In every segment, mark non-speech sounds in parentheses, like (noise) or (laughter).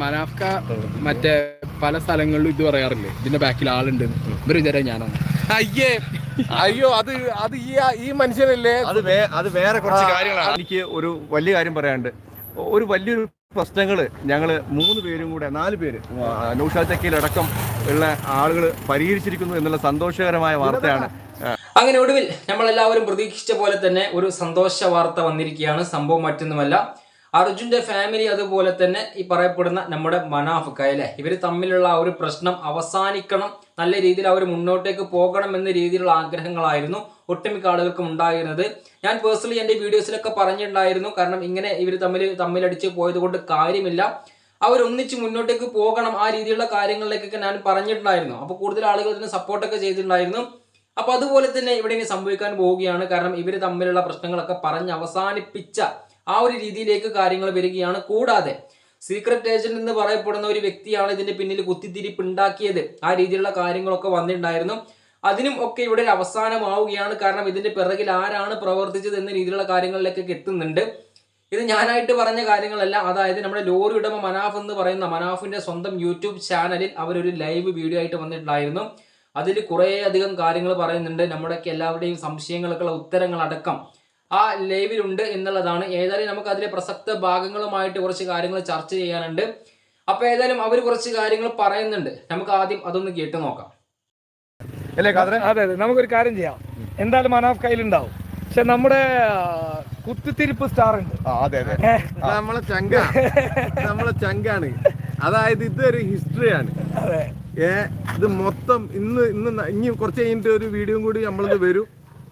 മനാഫ്ക മറ്റേ പല സ്ഥലങ്ങളിലും ഇത് പറയാറില്ലേ? ഇതിന്റെ ബാക്കിൽ ആളുണ്ട്. ഇവർ വിചാരം ഞാനാണ്. അയ്യേ! അയ്യോ അത് അത് ഈ ഈ മനുഷ്യനല്ലേ? അത് അത് വേറെ കുറച്ച് കാര്യങ്ങളാണ്. എനിക്ക് ഒരു വലിയ കാര്യം പറയാനുണ്ട്. ഒരു വലിയൊരു പ്രശ്നങ്ങൾ ഞങ്ങൾ മൂന്ന് പേരും കൂടെ നാല് പേര് നൗഷാദ് ചക്കയിലടക്കം ഉള്ള ആളുകൾ പരിഹരിച്ചിരിക്കുന്നു എന്നുള്ള സന്തോഷകരമായ വാർത്തയാണ്. അങ്ങനെ ഒടുവിൽ നമ്മളെല്ലാവരും പ്രതീക്ഷിച്ച പോലെ തന്നെ ഒരു സന്തോഷ വാർത്ത വന്നിരിക്കുകയാണ്. സംഭവം മറ്റൊന്നുമല്ല. അർജുന്റെ ഫാമിലി അതുപോലെ തന്നെ ഈ പറയപ്പെടുന്ന നമ്മുടെ മനാഫ് അല്ലെ? ഇവർ തമ്മിലുള്ള ആ ഒരു പ്രശ്നം അവസാനിക്കണം നല്ല രീതിയിൽ അവർ മുന്നോട്ടേക്ക് പോകണം എന്ന രീതിയിലുള്ള ആഗ്രഹങ്ങളായിരുന്നു ഒട്ടുമിക്ക ആളുകൾക്കും ഉണ്ടായിരുന്നത്. ഞാൻ പേഴ്സണലി എന്റെ വീഡിയോസിലൊക്കെ പറഞ്ഞിട്ടുണ്ടായിരുന്നു. കാരണം ഇങ്ങനെ ഇവർ തമ്മിൽ തമ്മിലടിച്ച് പോയത് കൊണ്ട് കാര്യമില്ല. അവരൊന്നിച്ച് മുന്നോട്ടേക്ക് പോകണം ആ രീതിയിലുള്ള കാര്യങ്ങളിലേക്കൊക്കെ ഞാൻ പറഞ്ഞിട്ടുണ്ടായിരുന്നു. അപ്പോൾ കൂടുതൽ ആളുകൾ ഇതിന് സപ്പോർട്ടൊക്കെ ചെയ്തിട്ടുണ്ടായിരുന്നു. അപ്പോൾ അതുപോലെ തന്നെ ഇവിടെ ഇനി സംഭവിക്കാൻ പോവുകയാണ്. കാരണം ഇവർ തമ്മിലുള്ള പ്രശ്നങ്ങളൊക്കെ പറഞ്ഞ് അവസാനിപ്പിച്ച ആ ഒരു രീതിയിലേക്ക് കാര്യങ്ങൾ വരികയാണ്. കൂടാതെ സീക്രട്ട് ഏജന്റ് എന്ന് പറയപ്പെടുന്ന ഒരു വ്യക്തിയാണ് ഇതിന്റെ പിന്നിൽ കുത്തിത്തിരിപ്പ് ഉണ്ടാക്കിയത്. ആ രീതിയിലുള്ള കാര്യങ്ങളൊക്കെ വന്നിട്ടുണ്ടായിരുന്നു. അതിനും ഒക്കെ ഇവിടെ ഒരു അവസാനമാവുകയാണ്. കാരണം ഇതിന്റെ പിറകിൽ ആരാണ് പ്രവർത്തിച്ചത് എന്ന രീതിയിലുള്ള കാര്യങ്ങളിലേക്കൊക്കെ എത്തുന്നുണ്ട്. ഇത് ഞാനായിട്ട് പറഞ്ഞ കാര്യങ്ങളല്ല. അതായത് നമ്മുടെ ലോറി ഉടമ മനാഫ് എന്ന് പറയുന്ന മനാഫിന്റെ സ്വന്തം യൂട്യൂബ് ചാനലിൽ അവരൊരു ലൈവ് വീഡിയോ ആയിട്ട് വന്നിട്ടുണ്ടായിരുന്നു. അതിൽ കുറേ അധികം കാര്യങ്ങൾ പറയുന്നുണ്ട്. നമ്മുടെയൊക്കെ എല്ലാവരുടെയും സംശയങ്ങൾക്കുള്ള ഉത്തരങ്ങൾ അടക്കം ആ ലൈവിലുണ്ട് എന്നുള്ളതാണ്. ഏതായാലും നമുക്ക് അതിലെ പ്രസക്ത ഭാഗങ്ങളുമായിട്ട് കുറച്ച് കാര്യങ്ങൾ ചർച്ച ചെയ്യാനുണ്ട്. അപ്പൊ ഏതായാലും അവർ കുറച്ച് കാര്യങ്ങൾ പറയുന്നുണ്ട്. നമുക്ക് ആദ്യം അതൊന്ന് കേട്ട് നോക്കാം. അല്ലേ കാതറെ അതെ അതെ. നമുക്കൊരു കാര്യം ചെയ്യാം. എന്തായാലും മനാഫ് കയ്യിലുണ്ടാവും പക്ഷെ നമ്മുടെ കുത്തിത്തിരിപ്പ് സ്റ്റാർ ഉണ്ട്. അതെ അതെ. നമ്മളെ ചങ്ക നമ്മളെ ചങ്കാണ്. അതായത് ഇതൊരു ഹിസ്റ്ററിയാണ് അതെ. ഏ ഇത് മൊത്തം ഇന്ന് ഇന്ന് ഇനി കുറച്ച് കഴിഞ്ഞിട്ട് ഒരു വീഡിയോ കൂടി നമ്മളിത് വരും.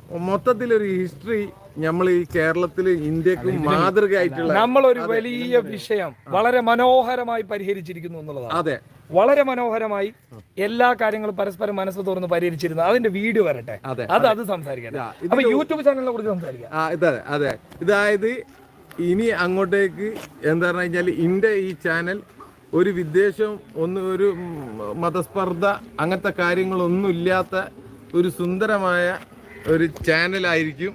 മൊത്തത്തിലൊരു ഹിസ്റ്ററി നമ്മൾ ഈ കേരളത്തിൽ ഇന്ത്യയ്ക്ക് മാതൃകയായിട്ടുള്ള നമ്മളൊരു വലിയ വിഷയം വളരെ മനോഹരമായി പരിഹരിച്ചിരിക്കുന്നു എന്നുള്ളതാണ്. അതെ. വളരെ മനോഹരമായി എല്ലാ കാര്യങ്ങളും പരസ്പരം മനസ്സ് തുറന്ന് പരിഹരിച്ചിരുന്നു. അതിന്റെ വീഡിയോ വരട്ടെ. അതെ, അത് അത്. സംസാരിക്കാം. അപ്പൊ യൂട്യൂബ് ചാനലിനെ കുറിച്ച് സംസാരിക്കാം. ആ ഇതെ അതെ ഇതായത് ഇനി അങ്ങോട്ടേക്ക് എന്താ പറഞ്ഞു കഴിഞ്ഞാൽ ഇന്റെ ഈ ചാനൽ ഒരു വിദ്വേഷം ഒന്ന് ഒരു മതസ്പർദ്ധ അങ്ങനത്തെ കാര്യങ്ങളൊന്നും ഇല്ലാത്ത ഒരു സുന്ദരമായ ഒരു ചാനലായിരിക്കും.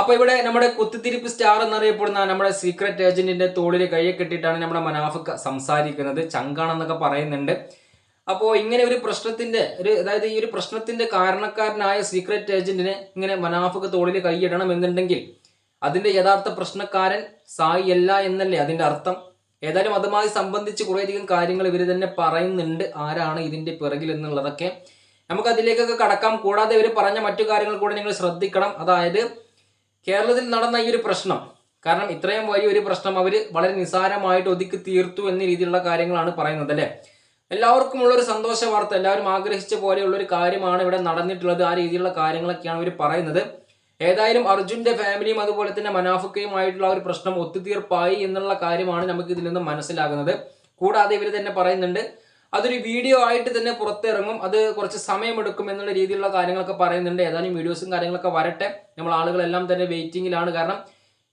അപ്പൊ ഇവിടെ നമ്മുടെ കുത്തിത്തിരിപ്പ് സ്റ്റാർ എന്നറിയപ്പെടുന്ന നമ്മുടെ സീക്രട്ട് ഏജന്റിന്റെ തോളിൽ കയ്യെ കെട്ടിയിട്ടാണ് നമ്മുടെ മനാഫ് സംസാരിക്കുന്നത്. ചങ്കാണെന്നൊക്കെ പറയുന്നുണ്ട്. അപ്പോൾ ഇങ്ങനെ ഒരു പ്രശ്നത്തിന്റെ ഒരു അതായത് ഈ ഒരു പ്രശ്നത്തിന്റെ കാരണക്കാരനായ സീക്രട്ട് ഏജന്റിനെ ഇങ്ങനെ മനാഫക്ക് തോളിൽ കൈയിടണം എന്നുണ്ടെങ്കിൽ അതിന്റെ യഥാർത്ഥ പ്രശ്നക്കാരൻ സായി അല്ല എന്നല്ലേ അതിന്റെ അർത്ഥം? ഏതായാലും അതുമായി സംബന്ധിച്ച് കുറേയധികം കാര്യങ്ങൾ ഇവർ തന്നെ പറയുന്നുണ്ട്. ആരാണ് ഇതിന്റെ പിറകിൽ എന്നുള്ളതൊക്കെ. നമുക്ക് അതിലേക്കൊക്കെ കടക്കാം. കൂടാതെ ഇവർ പറഞ്ഞ മറ്റു കാര്യങ്ങൾ കൂടെ നിങ്ങൾ ശ്രദ്ധിക്കണം. അതായത് കേരളത്തിൽ നടന്ന ഈ ഒരു പ്രശ്നം കാരണം ഇത്രയും വലിയ ഒരു പ്രശ്നം അവർ വളരെ നിസാരമായിട്ട് ഒതുക്കി തീർത്തു എന്ന രീതിയിലുള്ള കാര്യങ്ങളാണ് പറയുന്നത് അല്ലേ? എല്ലാവർക്കും ഉള്ളൊരു സന്തോഷ വാർത്ത എല്ലാവരും ആഗ്രഹിച്ച പോലെയുള്ള ഒരു കാര്യമാണ് ഇവിടെ നടന്നിട്ടുള്ളത്. ആ രീതിയിലുള്ള കാര്യങ്ങളൊക്കെയാണ് ഇവർ പറയുന്നത്. ഏതായാലും അർജുന്റെ ഫാമിലിയും അതുപോലെ തന്നെ മനാഫുക്കയുമായിട്ടുള്ള ഒരു പ്രശ്നം ഒത്തുതീർപ്പായി എന്നുള്ള കാര്യമാണ് നമുക്ക് ഇതിൽ നിന്ന് മനസ്സിലാകുന്നത്. കൂടാതെ ഇവർ തന്നെ പറയുന്നുണ്ട് അതൊരു വീഡിയോ ആയിട്ട് തന്നെ പുറത്തിറങ്ങും. അത് കുറച്ച് സമയമെടുക്കും എന്നുള്ള രീതിയിലുള്ള കാര്യങ്ങളൊക്കെ പറയുന്നുണ്ട്. ഏതാനും വീഡിയോസും കാര്യങ്ങളൊക്കെ വരട്ടെ. നമ്മൾ ആളുകളെല്ലാം തന്നെ വെയിറ്റിംഗിലാണ് കാരണം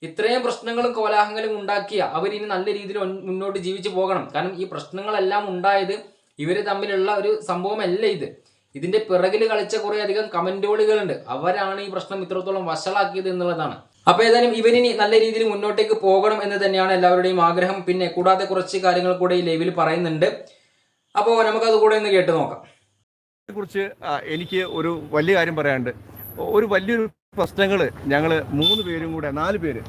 ഇത്രയും പ്രശ്നങ്ങളും കോലാഹലങ്ങളും ഉണ്ടാക്കിയ അവർ ഇനി നല്ല രീതിയിൽ മുന്നോട്ട് ജീവിച്ചു പോകണം. കാരണം ഈ പ്രശ്നങ്ങളെല്ലാം ഉണ്ടായത് ഇവർ തമ്മിലുള്ള ഒരു സംഭവമല്ല ഇത്. ഇതിന്റെ പിറകിൽ കളിച്ച കുറെ അധികം കമന്റുകളുണ്ട് അവരാണ് ഈ പ്രശ്നം ഇത്രത്തോളം വഷളാക്കിയത് എന്നുള്ളതാണ്. അപ്പൊ ഏതായാലും ഇവരിനി നല്ല രീതിയിൽ മുന്നോട്ടേക്ക് പോകണം എന്ന് തന്നെയാണ് എല്ലാവരുടെയും ആഗ്രഹം. പിന്നെ കൂടാതെ കുറച്ച് കാര്യങ്ങൾ കൂടെ ഈ ലൈവിൽ പറയുന്നുണ്ട്. അപ്പോൾ നമുക്കത് കൂടെ ഒന്ന് കേട്ട് നോക്കാം. കുറിച്ച് എനിക്ക് ഒരു വലിയ കാര്യം പറയാനുണ്ട്. ഒരു വലിയൊരു പ്രശ്നങ്ങൾ ഞങ്ങൾ മൂന്ന് പേരും കൂടെ നാല് പേര്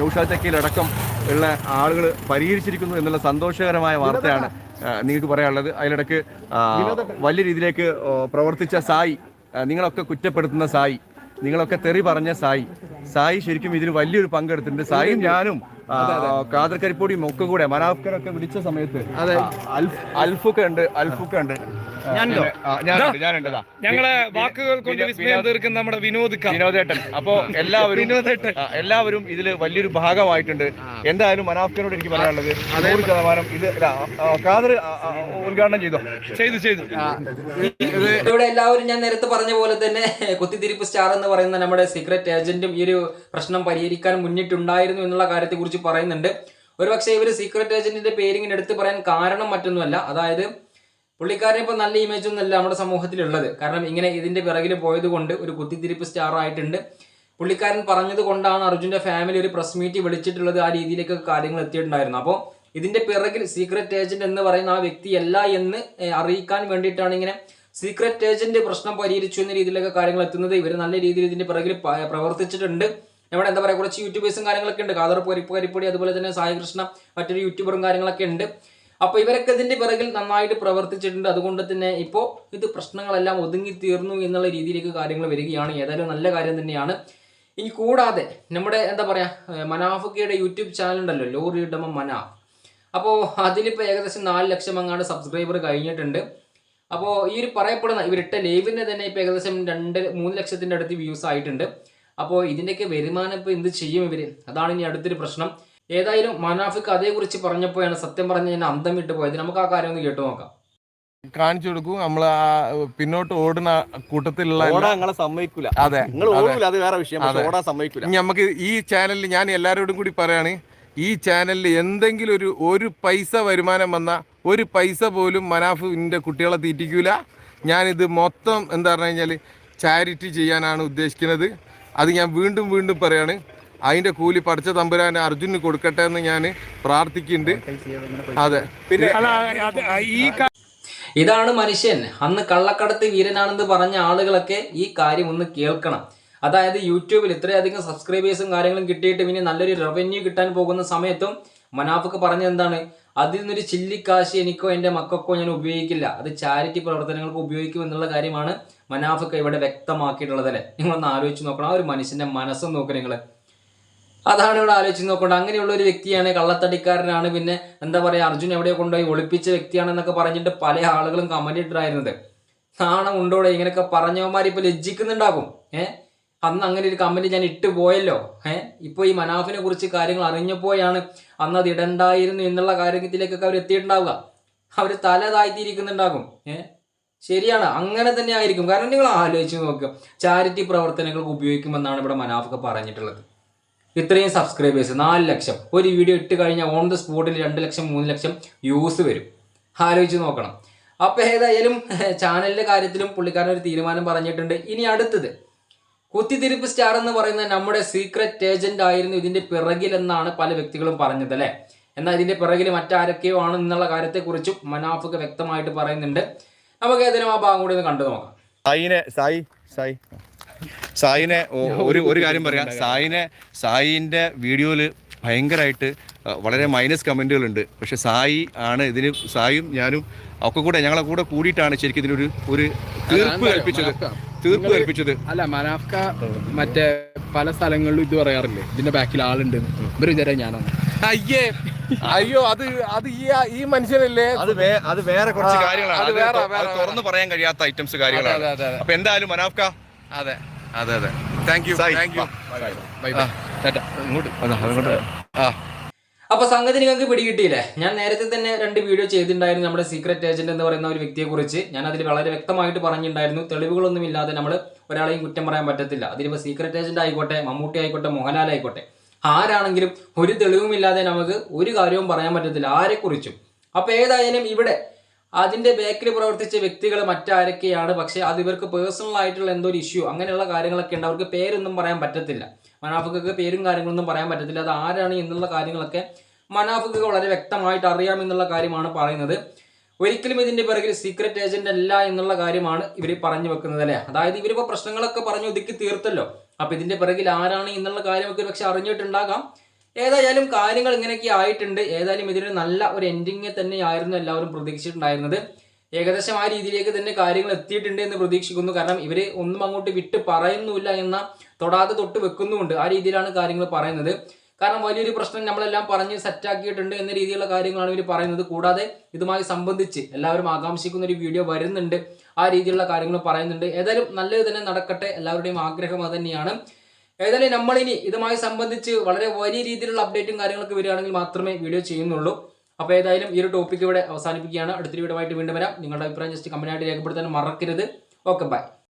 നൗഷാദ് ചക്കയിലടക്കം ഉള്ള ആളുകൾ പരിഹരിച്ചിരിക്കുന്നു എന്നുള്ള സന്തോഷകരമായ വാർത്തയാണ് നിങ്ങൾക്ക് പറയാനുള്ളത്. അതിലിടക്ക് വലിയ രീതിയിലേക്ക് പ്രവർത്തിച്ച സായി നിങ്ങളൊക്കെ കുറ്റപ്പെടുത്തുന്ന സായി നിങ്ങളൊക്കെ തെറി പറഞ്ഞ സായി സായി ശരിക്കും ഇതിന് വലിയൊരു പങ്കെടുത്തിട്ടുണ്ട്. സായിയും ഞാനും ആ, കാദർ കരിപ്പൊടിയും ഒക്കെ കൂടെ മനാഫ്കറൊക്കെ വിളിച്ച സമയത്ത് അൽഫ്- അൽഫൊക്കെ ഉണ്ട് അൽഫൊക്കെ ഉണ്ട്. ഞങ്ങളെ വാക്കുകൾ കൊണ്ട് വിസ്മയം തീർക്കുന്ന നമ്മുടെ വിനോദ് ക. വിനോദേട്ടൻ. അപ്പോ എല്ലാവരും വിനോദേട്ടൻ. എല്ലാവരും ഇതിൽ വലിയൊരു ഭാഗമായിട്ടുണ്ട്. എന്തായാലും മനാഫ്കരോട് എനിക്ക് പറയാനുള്ളത് നൂറ് ശതമാനം ഇത് കാതർ ഉദ്ഘാടനം ചെയ്തോ? ചെയ്തു ചെയ്തു. ഇവിടെ എല്ലാവരും ഞാൻ നേരത്തെ പറഞ്ഞ പോലെ തന്നെ കുത്തിത്തിരിപ്പ് സ്റ്റാർ എന്ന് പറയുന്ന നമ്മുടെ സീക്രട്ട് ഏജന്റും ഈ ഒരു പ്രശ്നം പരിഹരിക്കാൻ മുന്നിട്ടുണ്ടായിരുന്നു എന്നുള്ള കാര്യത്തെക്കുറിച്ച് പറയുന്നുണ്ട്. ഒരുപക്ഷെ ഇവർ സീക്രട്ട് ഏജന്റിന്റെ പേരിങ്ങനെ എടുത്ത് പറയാൻ കാരണം മറ്റൊന്നുമല്ല. അതായത് പുള്ളിക്കാരൻ ഇപ്പൊ നല്ല ഇമേജ് ഒന്നുമല്ല നമ്മുടെ സമൂഹത്തിലുള്ളത്. കാരണം ഇങ്ങനെ ഇതിന്റെ പിറകിൽ പോയത് കൊണ്ട് ഒരു കുത്തിത്തിരിപ്പ് സ്റ്റാർ ആയിട്ടുണ്ട്. പുള്ളിക്കാരൻ പറഞ്ഞത് കൊണ്ടാണ് അർജുന്റെ ഫാമിലി ഒരു പ്രസ് മീറ്റ് വിളിച്ചിട്ടുള്ളത് ആ രീതിയിലേക്ക് കാര്യങ്ങൾ എത്തിയിട്ടുണ്ടായിരുന്നു അപ്പോൾ ഇതിന്റെ പിറകിൽ സീക്രട്ട് ഏജന്റ് എന്ന് പറയുന്ന ആ വ്യക്തിയല്ല എന്ന് അറിയിക്കാൻ വേണ്ടിയിട്ടാണ് ഇങ്ങനെ സീക്രട്ട് ഏജന്റ് പ്രശ്നം പരിഹരിച്ചു എന്ന രീതിയിലൊക്കെ കാര്യങ്ങൾ എത്തുന്നത്. ഇവർ നല്ല രീതിയിൽ ഇതിന്റെ പിറകിൽ പ്രവർത്തിച്ചിട്ടുണ്ട്. നമ്മുടെ എന്താ പറയുക കുറച്ച് യൂട്യൂബേഴ്സും കാര്യങ്ങളൊക്കെ ഉണ്ട്. കാതർ പരിപ്പ് കരിപ്പൊടി അതുപോലെ തന്നെ സായികൃഷ്ണ മറ്റൊരു യൂട്യൂബറും കാര്യങ്ങളൊക്കെ ഉണ്ട്. അപ്പോൾ ഇവരൊക്കെ ഇതിന്റെ പിറകിൽ നന്നായിട്ട് പ്രവർത്തിച്ചിട്ടുണ്ട്. അതുകൊണ്ട് തന്നെ ഇപ്പോൾ ഇത് പ്രശ്നങ്ങളെല്ലാം ഒതുങ്ങി തീർന്നു എന്നുള്ള രീതിയിലേക്ക് കാര്യങ്ങൾ വരികയാണ്. ഏതായാലും നല്ല കാര്യം തന്നെയാണ്. ഇനി കൂടാതെ നമ്മുടെ എന്താ പറയാ മനാഫക്കയുടെ യൂട്യൂബ് ചാനൽ ഉണ്ടല്ലോ ലോറി ഡമ മനാഫ് അപ്പോൾ അതിലിപ്പോൾ ഏകദേശം നാല് ലക്ഷം അങ്ങാണ്ട് സബ്സ്ക്രൈബർ കഴിഞ്ഞിട്ടുണ്ട്. അപ്പോൾ ഈ ഒരു പറയപ്പെടുന്ന ഇവരിട്ട ലൈവിന് തന്നെ ഇപ്പോൾ ഏകദേശം രണ്ട് മൂന്ന് ലക്ഷത്തിന്റെ അടുത്ത് വ്യൂസ് ആയിട്ടുണ്ട്. അപ്പോൾ ഇതിന്റെയൊക്കെ വരുമാനം ഇപ്പോൾ എന്ത് ചെയ്യും ഇവർ അതാണ് ഇനി അടുത്തൊരു പ്രശ്നം. ഏതായാലും മനാഫിക്ക് അതേക്കുറിച്ച് പറഞ്ഞപ്പോഴാണ് സത്യം പറഞ്ഞ ഞാൻ അന്തം വിട്ട് പോയത്. നമുക്ക് ആ കാര്യം ഒന്ന് കേട്ടു നോക്കാം. കാണിച്ചു കൊടുക്കും. നമ്മൾ ആ പിന്നോട്ട് ഓടുന്ന കൂട്ടത്തിലുള്ള ഓടാൻ നിങ്ങളെ സമ്മതിക്കൂല. അതെ നിങ്ങൾ ഓടൂല അത് വേറെ വിഷയം. പക്ഷെ അതെ. ഓടാൻ സമ്മതിക്കൂല. ഇനി നമുക്ക് ഈ ചാനലിൽ ഞാൻ എല്ലാവരോടും കൂടി പറയാണ് ഈ ചാനലിൽ എന്തെങ്കിലും ഒരു ഒരു പൈസ വരുമാനം വന്ന ഒരു പൈസ പോലും മനാഫിന്റെ കുട്ടികളെ തീറ്റിക്കൂല. ഞാനിത് മൊത്തം എന്താ പറഞ്ഞു കഴിഞ്ഞാൽ ചാരിറ്റി ചെയ്യാനാണ് ഉദ്ദേശിക്കുന്നത്. അത് ഞാൻ വീണ്ടും വീണ്ടും പറയാണ്. അതിന്റെ കൂലി പഠിച്ച തമ്പുരാൻ അർജുന് കൊടുക്കട്ടെ എന്ന് ഞാൻ പ്രാർത്ഥിക്കുന്നുണ്ട്. അതെ. പിന്നെ ഈ ഇതാണ് മനുഷ്യൻ. അന്ന് കള്ളക്കടത്ത് വീരനാണെന്ന് പറഞ്ഞ ആളുകളൊക്കെ ഈ കാര്യം ഒന്ന് കേൾക്കണം. അതായത് യൂട്യൂബിൽ ഇത്രയധികം സബ്സ്ക്രൈബേഴ്സും കാര്യങ്ങളും കിട്ടിയിട്ട് ഇനി നല്ലൊരു റവന്യൂ കിട്ടാൻ പോകുന്ന സമയത്തും മനാഫക്ക് പറഞ്ഞത് എന്താണ്? അതിൽ നിന്നൊരു ചില്ലിക്കാശ് എനിക്കോ എന്റെ മക്കൾക്കോ ഞാൻ ഉപയോഗിക്കില്ല. അത് ചാരിറ്റി പ്രവർത്തനങ്ങൾക്ക് ഉപയോഗിക്കും എന്നുള്ള കാര്യമാണ് മനാഫക്ക് ഇവിടെ വ്യക്തമാക്കിയിട്ടുള്ളത് അല്ലേ? നിങ്ങളൊന്ന് ആലോചിച്ച് നോക്കണം. ആ ഒരു മനുഷ്യന്റെ മനസ്സും നോക്കുക നിങ്ങൾ അതാണ് ഇവിടെ ആലോചിച്ച് നോക്കേണ്ടത് അങ്ങനെയുള്ള ഒരു വ്യക്തിയാണ് കള്ളത്തടിക്കാരനാണ്. പിന്നെ എന്താ പറയുക അർജുൻ എവിടെ കൊണ്ടുപോയി ഒളിപ്പിച്ച വ്യക്തിയാണെന്നൊക്കെ പറഞ്ഞിട്ട് പല ആളുകളും കമന്റ് ഇട്ടിട്ടായിരുന്നത് നാണം ഉണ്ടോടെ? ഇങ്ങനെയൊക്കെ പറഞ്ഞവന്മാർ ഇപ്പൊ ലജ്ജിക്കുന്നുണ്ടാകും. ഏഹ് അന്ന് അങ്ങനെ ഒരു കമന്റ് ഞാൻ ഇട്ട് പോയല്ലോ. ഏഹ് ഇപ്പൊ ഈ മനാഫിനെ കുറിച്ച് കാര്യങ്ങൾ അറിഞ്ഞപ്പോഴാണ് അന്ന് അത് ഇടണ്ടായിരുന്നു എന്നുള്ള കാര്യത്തിലേക്കൊക്കെ അവർ എത്തിയിട്ടുണ്ടാവുക. അവർ തല താഴ്ത്തിയിരിക്കുന്നുണ്ടാകും. ഏഹ് ശരിയാണ്. അങ്ങനെ തന്നെ ആയിരിക്കും. കാരണം നിങ്ങൾ ആലോചിച്ച് നോക്കുക. ചാരിറ്റി പ്രവർത്തനങ്ങൾക്ക് ഉപയോഗിക്കുമെന്നാണ് ഇവിടെ മനാഫൊക്കെ പറഞ്ഞിട്ടുള്ളത്. ഇത്രയും സബ്സ്ക്രൈബേഴ്സ് നാല് ലക്ഷം. ഒരു വീഡിയോ ഇട്ട് കഴിഞ്ഞാൽ ഓൺ ദ സ്പോട്ടിൽ രണ്ട് ലക്ഷം മൂന്ന് ലക്ഷം വ്യൂസ് വരും. ആലോചിച്ച് നോക്കണം. അപ്പോൾ ഏതായാലും (laughs) ചാനലിന്റെ കാര്യത്തിലും പുള്ളിക്കാരൻ ഒരു തീരുമാനം പറഞ്ഞിട്ടുണ്ട്. ഇനി അടുത്തത്. കുത്തിത്തിരിപ്പ് സ്റ്റാർ എന്ന് പറയുന്ന നമ്മുടെ സീക്രറ്റ് ഏജന്റ് ആയിരുന്നു ഇതിന്റെ പിറകിൽ എന്നാണ് പല വ്യക്തികളും പറഞ്ഞത് അല്ലേ? എന്നാൽ ഇതിന്റെ പിറകിൽ മറ്റാരൊക്കെയോ ആണ് എന്നുള്ള കാര്യത്തെക്കുറിച്ചും മനാഫൊക്കെ വ്യക്തമായിട്ട് പറയുന്നുണ്ട്. നമുക്ക് ഏതെങ്കിലും ആ ഭാഗം കൂടി ഒന്ന് കണ്ടു നോക്കാം സായിനെ സായി സായി. സായിനെ ഒരു ഒരു കാര്യം പറയാം. സായിനെ സായിന്റെ വീഡിയോയിൽ ഭയങ്കരമായിട്ട് വളരെ മൈനസ് കമന്റുകളുണ്ട് പക്ഷെ സായി ആണ് ഇതിന് സായും ഞാനും ഒക്കെ കൂടെ ഞങ്ങളെ കൂടെ കൂടിയിട്ടാണ് ശരിക്കും ഇതിനൊരു ഒരു തീർപ്പ് കൽപ്പിച്ചത്. തീർപ്പ് കൽപ്പിച്ചത്. അല്ല മനാഫ്ക മറ്റേ പല സ്ഥലങ്ങളിലും ഇത് പറയാറില്ലേ? ഇതിന്റെ ബാക്കിൽ ആളുണ്ട്. ഇവർ വിചാരം ഞാനാണ്. അയ്യേ അയ്യോ അത് അത് ഈ ഈ മനുഷ്യനല്ലേ? അത് അത് വേറെ കുറച്ച് കാര്യങ്ങളാണ്. അത് അത് വേറെ, വേറെ, തുറന്നു പറയാൻ കഴിയാത്ത ഐറ്റംസ് കാര്യങ്ങളാണ്. അപ്പൊ എന്തായാലും മനാഫ്ക അതെ അതെ അതെ. Thank you thank you bye bye tata ഇങ്ങോട്ട് അങ്ങോട്ട്. ആ. അപ്പൊ സംഗതി നിങ്ങൾക്ക് പിടികിട്ടിയില്ലേ? ഞാൻ നേരത്തെ തന്നെ രണ്ട് വീഡിയോ ചെയ്തിട്ടുണ്ടായിരുന്നു നമ്മുടെ സീക്രട്ട് ഏജന്റ് എന്ന് പറയുന്ന ഒരു വ്യക്തിയെ കുറിച്ച്. ഞാൻ അതിൽ വളരെ വ്യക്തമായിട്ട് പറഞ്ഞിട്ടുണ്ടായിരുന്നു. തെളിവുകളൊന്നും ഇല്ലാതെ നമ്മൾ ഒരാളെയും കുറ്റം പറയാൻ പറ്റത്തില്ല. അതിലിപ്പോൾ സീക്രട്ട് ഏജന്റ് ആയിക്കോട്ടെ മമ്മൂട്ടി ആയിക്കോട്ടെ മോഹൻലാൽ ആയിക്കോട്ടെ. ആരാണെങ്കിലും ഒരു തെളിവുമില്ലാതെ നമുക്ക് ഒരു കാര്യവും പറയാൻ പറ്റത്തില്ല. ആരെക്കുറിച്ചും. അപ്പൊ ഏതായാലും ഇവിടെ അതിന്റെ ബാക്കിൽ പ്രവർത്തിച്ച വ്യക്തികൾ മറ്റാരൊക്കെയാണ്? പക്ഷെ അത് ഇവർക്ക് പേഴ്സണൽ ആയിട്ടുള്ള എന്തോ ഒരു ഇഷ്യൂ അങ്ങനെയുള്ള കാര്യങ്ങളൊക്കെ ഉണ്ട്. അവർക്ക് പേരൊന്നും പറയാൻ പറ്റത്തില്ല. മനാഫുക്കൾക്ക് പേരും കാര്യങ്ങളൊന്നും പറയാൻ പറ്റത്തില്ല. അത് ആരാണ് എന്നുള്ള കാര്യങ്ങളൊക്കെ മനാഫുക്ക് വളരെ വ്യക്തമായിട്ട് അറിയാം എന്നുള്ള കാര്യമാണ് പറയുന്നത്. ഒരിക്കലും ഇതിന്റെ പിറകിൽ സീക്രട്ട് ഏജന്റ് അല്ല എന്നുള്ള കാര്യമാണ് ഇവർ പറഞ്ഞു വെക്കുന്നത് അല്ലേ? അതായത് ഇവരിപ്പോ പ്രശ്നങ്ങളൊക്കെ പറഞ്ഞു ഒതുക്കി തീർത്തല്ലോ. അപ്പൊ ഇതിന്റെ പിറകിൽ ആരാണ് എന്നുള്ള കാര്യമൊക്കെ പക്ഷെ അറിഞ്ഞിട്ടുണ്ടാകാം. ഏതായാലും കാര്യങ്ങൾ ഇങ്ങനെയൊക്കെ ആയിട്ടുണ്ട്. ഏതായാലും ഇതിനൊരു നല്ല ഒരു എൻഡിങ് തന്നെയായിരുന്നു എല്ലാവരും പ്രതീക്ഷിച്ചിട്ടുണ്ടായിരുന്നത്. ഏകദേശം ആ രീതിയിലേക്ക് തന്നെ കാര്യങ്ങൾ എത്തിയിട്ടുണ്ട് എന്ന് പ്രതീക്ഷിക്കുന്നു. കാരണം ഇവർ ഒന്നും അങ്ങോട്ട് വിട്ട് പറയുന്നുമില്ല എന്ന തൊടാതെ തൊട്ട് വെക്കുന്നുമുണ്ട്. ആ രീതിയിലാണ് കാര്യങ്ങൾ പറയുന്നത്. കാരണം വലിയൊരു പ്രശ്നം നമ്മളെല്ലാം പറഞ്ഞ് സെറ്റാക്കിയിട്ടുണ്ട് എന്ന രീതിയിലുള്ള കാര്യങ്ങളാണ് ഇവർ പറയുന്നത്. കൂടാതെ ഇതുമായി സംബന്ധിച്ച് എല്ലാവരും ആകാംക്ഷിക്കുന്ന ഒരു വീഡിയോ വരുന്നുണ്ട്. ആ രീതിയിലുള്ള കാര്യങ്ങൾ പറയുന്നുണ്ട്. ഏതായാലും നല്ലത് തന്നെ നടക്കട്ടെ. എല്ലാവരുടെയും ആഗ്രഹം അത് തന്നെയാണ്. ഏതായാലും നമ്മളിനി ഇതുമായി സംബന്ധിച്ച് വളരെ വലിയ രീതിയിലുള്ള അപ്ഡേറ്റും കാര്യങ്ങളൊക്കെ വരികയാണെങ്കിൽ മാത്രമേ വീഡിയോ ചെയ്യുന്നുള്ളൂ. അപ്പോൾ ഏതായാലും ഈ ഒരു ടോപ്പിക് ഇവിടെ അവസാനിപ്പിക്കുകയാണ്. അടുത്തൊരു വീഡിയോ ആയിട്ട് വീണ്ടും വരാം. നിങ്ങളുടെ അഭിപ്രായം ജസ്റ്റ് കമ്പനിയായിട്ട് രേഖപ്പെടുത്താൻ മറക്കരുത്. Okay bye